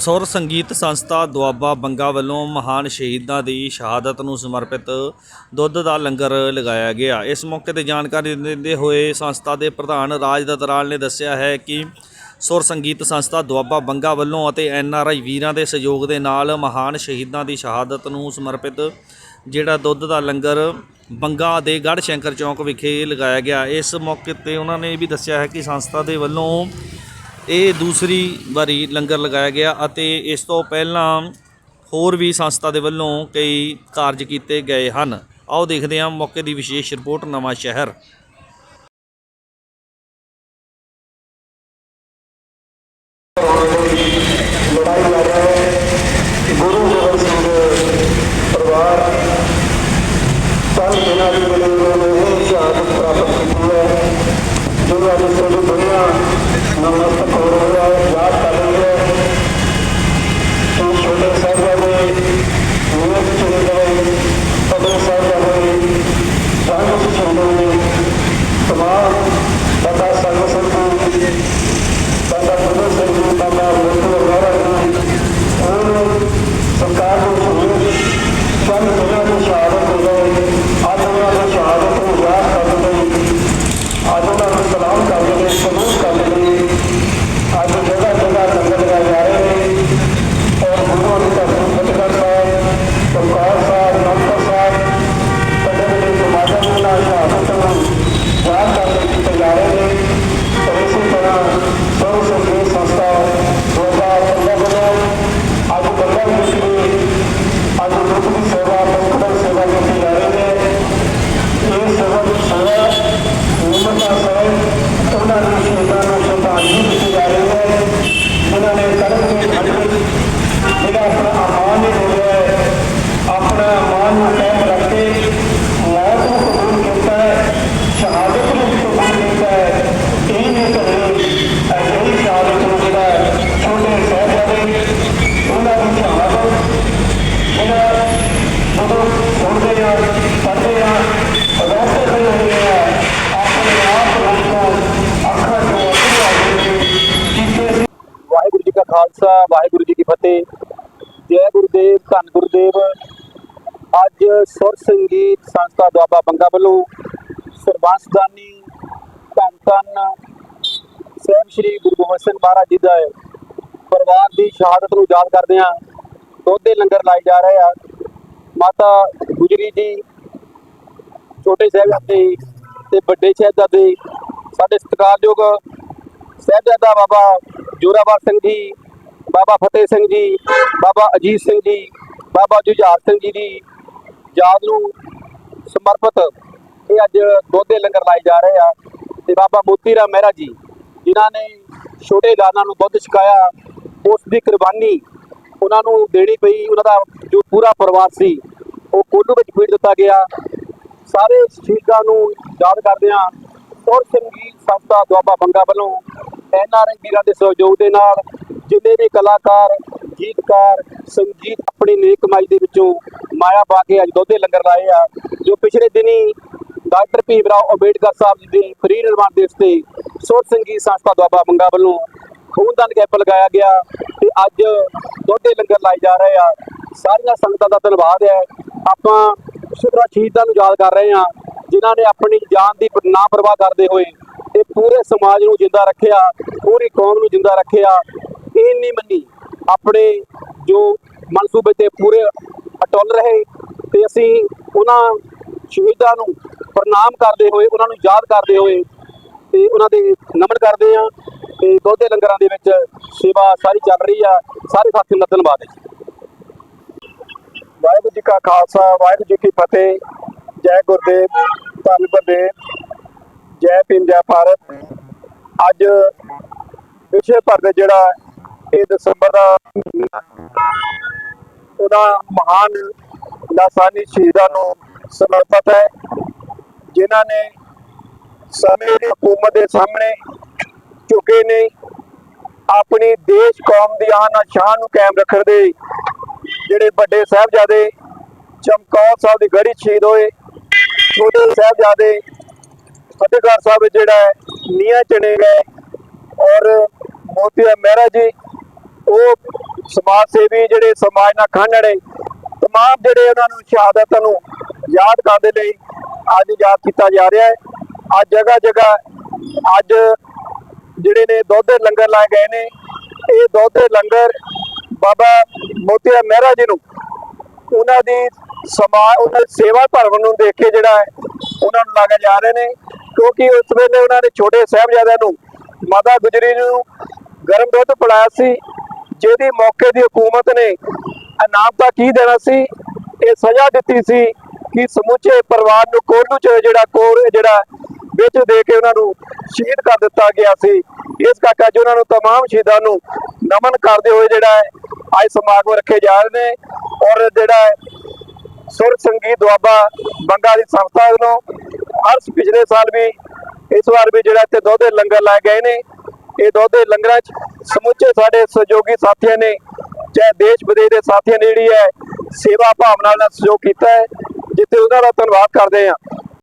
ਸੁਰ ਸੰਗੀਤ ਸੰਸਥਾ ਦੁਆਬਾ ਬੰਗਾ ਵੱਲੋਂ ਮਹਾਨ ਸ਼ਹੀਦਾਂ ਦੀ ਸ਼ਹਾਦਤ ਨੂੰ ਸਮਰਪਿਤ ਦੁੱਧ ਦਾ ਲੰਗਰ ਲਗਾਇਆ ਗਿਆ। ਇਸ ਮੌਕੇ ਤੇ ਜਾਣਕਾਰੀ ਦਿੰਦੇ ਹੋਏ ਸੰਸਥਾ ਦੇ ਪ੍ਰਧਾਨ ਰਾਜ ਦਤਰਾਲ ਨੇ ਦੱਸਿਆ ਹੈ ਕਿ ਸੁਰ ਸੰਗੀਤ ਸੰਸਥਾ ਦੁਆਬਾ ਬੰਗਾ ਵੱਲੋਂ ਅਤੇ ਐਨ ਆਰ ਆਈ ਵੀਰਾਂ ਦੇ ਸਹਿਯੋਗ ਦੇ ਨਾਲ ਮਹਾਨ ਸ਼ਹੀਦਾਂ ਦੀ ਸ਼ਹਾਦਤ ਨੂੰ ਸਮਰਪਿਤ ਜਿਹੜਾ ਦੁੱਧ ਦਾ ਲੰਗਰ ਬੰਗਾ ਦੇ ਗੜ੍ਹ ਸ਼ੰਕਰ ਚੌਂਕ ਵਿਖੇ ਲਗਾਇਆ ਗਿਆ। ਇਸ ਮੌਕੇ ਤੇ ਉਹਨਾਂ ਨੇ ਇਹ ਵੀ ਦੱਸਿਆ ਹੈ ਕਿ ਸੰਸਥਾ ਦੇ ਵੱਲੋਂ ਇਹ ਦੂਸਰੀ ਵਾਰੀ ਲੰਗਰ ਲਗਾਇਆ ਗਿਆ ਅਤੇ ਇਸ ਤੋਂ ਪਹਿਲਾਂ ਹੋਰ ਵੀ ਸੰਸਥਾ ਦੇ ਵੱਲੋਂ ਕਈ ਕਾਰਜ ਕੀਤੇ ਗਏ ਹਨ। ਆਓ ਦੇਖਦੇ ਹਾਂ ਮੌਕੇ ਦੀ ਵਿਸ਼ੇਸ਼ ਰਿਪੋਰਟ, ਨਵਾਂ ਸ਼ਹਿਰ। ਪ੍ਰਾਪਤ ਕੀਤੀ ਹੈ। ਜੋ ਅੱਜ ਸਾਡੀ ਦੁਨੀਆ ਨਮਸਤਕ ਹੋ ਰਹੀ ਕਰ ਰਹੀ ਹੈ ਕਿ ਛੋਟੇ ਸਾਹਿਬਾਨੇ ਨਿਯਤ ਚੁਣੇ ਗਏ ਪਦੇ ਸਾਹਿਬਾਨੇ ਜੰਗ ਵਿੱਚ ਚੁਣੇ ਗਏ ਤਮਾਮ ਬਾਬਾ ਸਰਵ ਸੰਤੂ ਬਾਬਾ ਗੁਰੂ ਸਿੰਘ ਜੀ ਬਾਬਾ ਮੋਟੂ ਵਗੈਰਾ ਜੀ ਉਹਨਾਂ ਸਰਕਾਰ ਨੂੰ ਸੁਣੀ ਚੰਦ ਉਹਨਾਂ ਦੀ ਸ਼ਹਾਦਤ ਹੋ ਗਈ ਅੱਜ ਉਹਨਾਂ ਦੀ ਸ਼ਹਾਦਤ ਨੂੰ ਯਾਦ ਕਰਨ ਲਈ ਅੱਜ ਉਹਨਾਂ ਨੂੰ ਸਲਾਮ ਕਰਨ ਲਈ ਸਲੂਟ ਕਰਨ ਲਈ ਅੱਜ ਜਗ੍ਹਾ ਜਗ੍ਹਾ ਲੰਗਰ ਲਗਾਏ ਜਾ ਰਹੇ ਨੇ ਔਰ ਗੁਰੂ ਦੀ ਧਰਤੀ ਫਤਿਹਗੜ੍ਹ ਸਾਹਿਬ ਚਮਕੌਰ ਸਾਹਿਬ ਅਨੰਦਪੁਰ ਸਾਹਿਬ ਵੱਡੇ ਵੱਡੇ ਸਮਾਜਾਂ ਦੇ ਨਾਲ ਸ਼ਹਾਦਤ ਨੂੰ ਯਾਦ ਕਰਨ ਲਈ ਕੀਤੇ ਜਾ ਰਹੇ ਨੇ ਔਰ ਇਸੇ ਤਰ੍ਹਾਂ ਸਰਵ ਸੰਗੀਤ ਸੰਸਥਾ ਦੁਆਰਾ ਪੰਜਾਬ ਵੱਲੋਂ ਅੱਜ ਬੰਗਾ ਵਿੱਚ ਅੱਜ ਦੁੱਧ ਦੀ ਸੇਵਾ ਪੰਕੜ ਸੇਵਾ ਕੀਤੀ ਜਾ ਰਹੀ ਹੈ ਇਹ ਸੇਵਾ ਦੀ ਸੇਵਾ ਨਿਮਰਤਾ ਸਹਿਤ ਉਹਨਾਂ ਦੀ ਸ਼ਹੀਦਾਂ ਨੂੰ ਸ਼ਰਧਾਂਜਲੀ ਦਿੱਤੀ ਜਾ ਰਹੀ ਹੈ ਜਿਨ੍ਹਾਂ ਨੇ ਕਰਮ ਦੇ ਖੜ ਕੇ ਜਿਹੜਾ ਆਪਣਾ ਅਮਾਨ ਨਹੀਂ ਹੋਇਆ ਹੈ ਆਪਣਾ ਨੂੰ ਕਾਇਮ ਰੱਖ ਕੇ ਮੌਤ ਨੂੰ ਕਬੂਲ ਕੀਤਾ ਹੈ, ਸ਼ਹਾਦਤ ਨੂੰ ਕਬੂਲ ਕੀਤਾ ਹੈ, ਇਹ ਨਹੀਂ ਕਰੇ ਅਜਿਹੀ ਸ਼ਹਾਦਤ ਨੂੰ ਜਿਹੜਾ ਛੋਟੇ ਸਾਹਿਬਾਨੇ ਉਹਨਾਂ ਦੀ ਸ਼ਹਾਦਤ ਜਿਹੜਾ ਜਦੋਂ ਸੁਣਦੇ ਆ, ਪੜ੍ਹਦੇ ਆ ਰੋਤੇ ਖੜੇ ਹੁੰਦੇ ਆ, ਆਪਣੇ ਆਪ ਨੂੰ ਅੱਖਾਂ ਤੋਂ ਅੱਗੇ ਆ ਜਾਂਦੇ ਵਾਹਿਗੁਰੂ ਜੀ ਕਾ ਖਾਲਸਾ, ਵਾਹਿਗੁਰੂ ਜੀ ਕੀ ਫਤਿਹ। ਜੈ ਗੁਰਦੇਵ, ਧੰਨ ਗੁਰਦੇਵ। ਅੱਜ ਸੁਰ ਸੰਗੀਤ ਸੰਸਥਾ ਦੁਆਬਾ ਬੰਗਾ ਵੱਲੋਂ ਸਰਬੰਸਦਾਨੀ ਧੰਨ ਧੰਨ, ਸਾਹਿਬ ਸ੍ਰੀ ਗੁਰੂ ਗੋਬਿੰਦ ਸਿੰਘ ਮਹਾਰਾਜ ਜੀ ਦਾ ਪਰਿਵਾਰ ਦੀ ਸ਼ਹਾਦਤ ਨੂੰ ਯਾਦ ਕਰਦੇ ਹਾਂ। ਦੁੱਧ ਦੇ ਲੰਗਰ ਲਾਏ ਜਾ ਰਹੇ ਆ। ਮਾਤਾ ਗੁਜਰੀ ਜੀ, ਛੋਟੇ ਸਾਹਿਬਜ਼ਾਦੇ ਤੇ ਵੱਡੇ ਸਾਹਿਬਜ਼ਾਦੇ, ਸਾਡੇ ਸਤਿਕਾਰਯੋਗ ਸਾਹਿਬਜ਼ਾਦਾ ਬਾਬਾ ਜੋਰਾਵਰ ਸਿੰਘ ਜੀ, ਬਾਬਾ ਫਤਿਹ ਸਿੰਘ ਜੀ, ਬਾਬਾ ਅਜੀਤ ਸਿੰਘ ਜੀ, ਬਾਬਾ ਜੁਝਾਰ ਸਿੰਘ ਜੀ ਦੀ ਯਾਦ ਨੂੰ ਸਮਰਪਿਤ ਇਹ ਅੱਜ ਦੁੱਧ ਦੇ ਲੰਗਰ ਲਾਏ ਜਾ ਰਹੇ ਆ ਤੇ ਬਾਬਾ ਮੋਤੀ ਰਾਮ ਮਹਿਰਾ ਜੀ, ਜਿਨ੍ਹਾਂ ਨੇ ਛੋਟੇ ਲਾਲਾਂ ਨੂੰ ਦੁੱਧ ਛਕਾਇਆ, ਉਸ ਦੀ ਕੁਰਬਾਨੀ ਉਹਨਾਂ ਨੂੰ ਦੇਣੀ ਪਈ, ਉਹਨਾਂ ਦਾ ਜੋ ਪੂਰਾ ਪਰਿਵਾਰ ਸੀ, ਉਹ ਕੋਲੂ ਵਿੱਚ ਪੀੜ ਦਿੱਤਾ ਗਿਆ। ਸਾਰੇ ਸ਼ਹੀਦਾਂ ਨੂੰ ਯਾਦ ਕਰਦੇ ਹਾਂ। ਔਰ ਸੰਗੀਤ ਸੰਸਥਾ ਦੁਆਬਾ ਬੰਗਾ ਵੱਲੋਂ ਐਨ ਆਰ ਆਈ ਵੀਰਾਂ ਦੇ ਸਹਿਯੋਗ ਦੇ ਨਾਲ ਜਿੰਨੇ ਵੀ ਕਲਾਕਾਰ, ਗੀਤਕਾਰ, ਸੰਗੀਤ ਆਪਣੀ ਨੇਕ ਕਮਾਈ ਦੇ ਵਿੱਚੋਂ ਮਾਇਆ ਪਾ ਕੇ ਅੱਜ ਦੁੱਧ ਲੰਗਰ ਲਾਏ ਆ, ਜੋ ਪਿਛਲੇ ਦਿਨੀ ਡਾਕਟਰ ਭੀਮ ਰਾਓ ਅੰਬੇਡਕਰ ਸਾਹਿਬ ਜੀ ਦੇ ਫਰੀ ਨਿਰਮਾਣ ਦਿਵਸ ਤੇ ਸੁਰ ਸੰਗੀਤ ਸੰਸਥਾ ਦੁਆਬਾ ਬੰਗਾ ਵੱਲੋਂ ਖੂਨਦਾਨ ਕੈਂਪ ਲਗਾਇਆ ਗਿਆ ਤੇ ਅੱਜ ਦੁੱਧ ਲੰਗਰ ਲਾਏ ਜਾ ਰਹੇ ਆ। ਸਾਰੀਆਂ ਸੰਗਤਾਂ ਦਾ ਧੰਨਵਾਦ ਹੈ। ਆਪਾਂ ਸ਼ੁਕਰਾ ਸ਼ਹੀਦਾਂ ਨੂੰ ਯਾਦ ਕਰ ਰਹੇ ਹਾਂ, ਜਿਨ੍ਹਾਂ ਨੇ ਆਪਣੀ ਜਾਨ ਦੀ ਨਾ ਪਰਵਾਹ ਕਰਦੇ ਹੋਏ ਇਹ ਪੂਰੇ ਸਮਾਜ ਨੂੰ ਜਿੰਦਾ ਰੱਖਿਆ, ਪੂਰੀ ਕੌਮ ਨੂੰ ਜਿੰਦਾ ਰੱਖਿਆ। ਇਹ ਨਹੀਂ ਮੰਨੀ। ਆਪਣੇ ਜੋ ਮਨਸੂਬੇ ਤੇ ਪੂਰੇ ਅਟੁੱਲ ਰਹੇ ਤੇ ਅਸੀਂ ਉਹਨਾਂ ਸ਼ਹੀਦਾਂ ਨੂੰ ਪ੍ਰਣਾਮ ਕਰਦੇ ਹੋਏ, ਉਹਨਾਂ ਨੂੰ ਯਾਦ ਕਰਦੇ ਹੋਏ ਤੇ ਉਹਨਾਂ ਦੇ ਨਮਨ ਕਰਦੇ ਆ ਤੇ ਦੁੱਧ ਲੰਗਰਾਂ ਦੇ ਵਿੱਚ ਸੇਵਾ ਸਾਰੀ ਚੱਲ ਰਹੀ ਆ, ਸਾਰੇ ਸਾਥੀ ਦਾ ਧੰਨਵਾਦ ਹੈ ਵਾਹਿਗੁਰੂ ਜੀ ਕਾ ਖਾਲਸਾ, ਵਾਹਿਗੁਰੂ ਜੀ ਕੀ ਫਤਿਹ। ਜੈ ਗੁਰਦੇਵ, ਧੰਨ ਗੁਰਦੇਵ, ਜੈ ਭੀਮ, ਜੈ ਭਾਰਤ। ਅੱਜ ਵਿਸ਼ੇ ਭਰ ਦੇ ਜਿਹੜਾ ਇਹ ਦਸੰਬਰ ਦਾ ਮਹੀਨਾ, ਉਹਦਾ ਮਹਾਨ ਲਾਸਾਨੀ ਸ਼ਹੀਦਾਂ ਨੂੰ ਸਮਰਪਿਤ ਹੈ ਜਿਨ੍ਹਾਂ ਨੇ ਸਮੇਂ ਦੀ ਹਕੂਮਤ ਦੇ ਸਾਹਮਣੇ ਝੁਕੇ ਨੇ ਆਪਣੀ ਦੇਸ਼ ਕੌਮ ਦੀ ਆਨ ਸ਼ਾਨ ਨੂੰ ਕਾਇਮ ਰੱਖਣ ਦੇ ਜਿਹੜੇ ਵੱਡੇ ਸਾਹਿਬਜ਼ਾਦੇ ਚਮਕੌਰ ਸਾਹਿਬ ਦੀ ਗੜੀ ਸ਼ਹੀਦ ਹੋਏ ਛੋਟੇ ਸਾਹਿਬਜ਼ਾਦੇ ਫਤਿਹਗੜ੍ਹ ਸਾਹਿਬ ਜਿਹੜਾ ਹੈ ਨੀਹਾਂ ਚਣੇ ਗਏ ਔਰ ਮੋਤੀਆ ਮਹਿਰਾ ਜੀ ਉਹ ਸਮਾਜ ਸੇਵੀ ਜਿਹੜੇ ਸਮਾਜ ਨਾਲ ਖੰਡੜੇ ਤਮਾਮ ਜਿਹੜੇ ਉਹਨਾਂ ਨੂੰ ਸ਼ਹਾਦਤਾਂ ਨੂੰ ਯਾਦ ਕਰਨ ਦੇ ਲਈ ਅੱਜ ਯਾਦ ਕੀਤਾ ਜਾ ਰਿਹਾ ਹੈ। ਅੱਜ ਜਗ੍ਹਾ ਜਗ੍ਹਾ ਅੱਜ ਜਿਹੜੇ ਨੇ ਦੁੱਧ ਦੇ ਲੰਗਰ ਲਾਏ ਗਏ ਨੇ। ਇਹ ਦੁੱਧ ਦੇ ਲੰਗਰ ਬਾਬਾ ਮੋਤੀਆ ਮਹਿਰਾ ਜੀ ਨੂੰ, ਉਹਨਾਂ ਦੀ ਸਮਾਜ, ਉਹਨਾਂ ਦੀ ਸੇਵਾ ਧਰਮ ਨੂੰ ਦੇਖ ਕੇ ਜਿਹੜਾ ਉਹਨਾਂ ਨੂੰ ਲਾਗਾ ਜਾ ਰਹੇ ਨੇ। ਕਿਉਂਕਿ ਉਸ ਵੇਲੇ ਉਹਨਾਂ ਨੇ ਛੋਟੇ ਸਾਹਿਬਜ਼ਾਦਿਆਂ ਨੂੰ ਮਾਤਾ ਗੁਜਰੀ ਨੂੰ ਗਰਮ ਦੁੱਧ ਪਿਲਾਇਆ ਸੀ। ਜਿਹਦੀ ਮੌਕੇ ਦੀ ਹਕੂਮਤ ਨੇ ਇਨਾਮ ਤਾਂ ਕੀ ਦੇਣਾ ਸੀ, ਇਹ ਸਜ਼ਾ ਦਿੱਤੀ ਸੀ ਕਿ ਸਮੁੱਚੇ ਪਰਿਵਾਰ ਨੂੰ ਕੋਲੂ ਚ ਜਿਹੜਾ ਕੋਰ, ਜਿਹੜਾ ਵਿੱਚ ਦੇ ਕੇ ਉਹਨਾਂ ਨੂੰ ਸ਼ਹੀਦ ਕਰ ਦਿੱਤਾ ਗਿਆ ਸੀ। ਇਸ ਕਰਕੇ ਅੱਜ ਉਹਨਾਂ ਨੂੰ ਤਮਾਮ ਸ਼ਹੀਦਾਂ ਨੂੰ ਨਮਨ ਕਰਦੇ ਹੋਏ ਜਿਹੜਾ ਹੈ, ਅੱਜ ਸਮਾਗਮ ਰੱਖੇ ਜਾ ਰਹੇ ਨੇ ਔਰ ਜਿਹੜਾ ਸੁਰ ਸੰਗੀਤ ਦੁਆਬਾ ਬੰਗਾ ਦੀ ਸੰਸਥਾ ਵੱਲੋਂ ਹਰ ਪਿਛਲੇ ਸਾਲ ਵੀ ਇਸ ਵਾਰ ਵੀ ਜਿਹੜਾ ਇੱਥੇ ਦੁੱਧ ਦੇ ਲੰਗਰ ਲਾਏ ਗਏ ਨੇ। ਇਹ ਦੁੱਧ ਦੇ ਲੰਗਰਾਂ 'ਚ ਸਮੁੱਚੇ ਸਾਡੇ ਸਹਿਯੋਗੀ ਸਾਥੀਆਂ ਨੇ, ਚਾਹੇ ਦੇਸ਼ ਵਿਦੇਸ਼ ਦੇ ਸਾਥੀਆਂ ਨੇ ਜਿਹੜੀ ਹੈ ਸੇਵਾ ਭਾਵਨਾ ਨਾਲ ਸਹਿਯੋਗ ਕੀਤਾ ਹੈ, ਜਿੱਥੇ ਉਹਨਾਂ ਦਾ ਧੰਨਵਾਦ ਕਰਦੇ ਹਾਂ।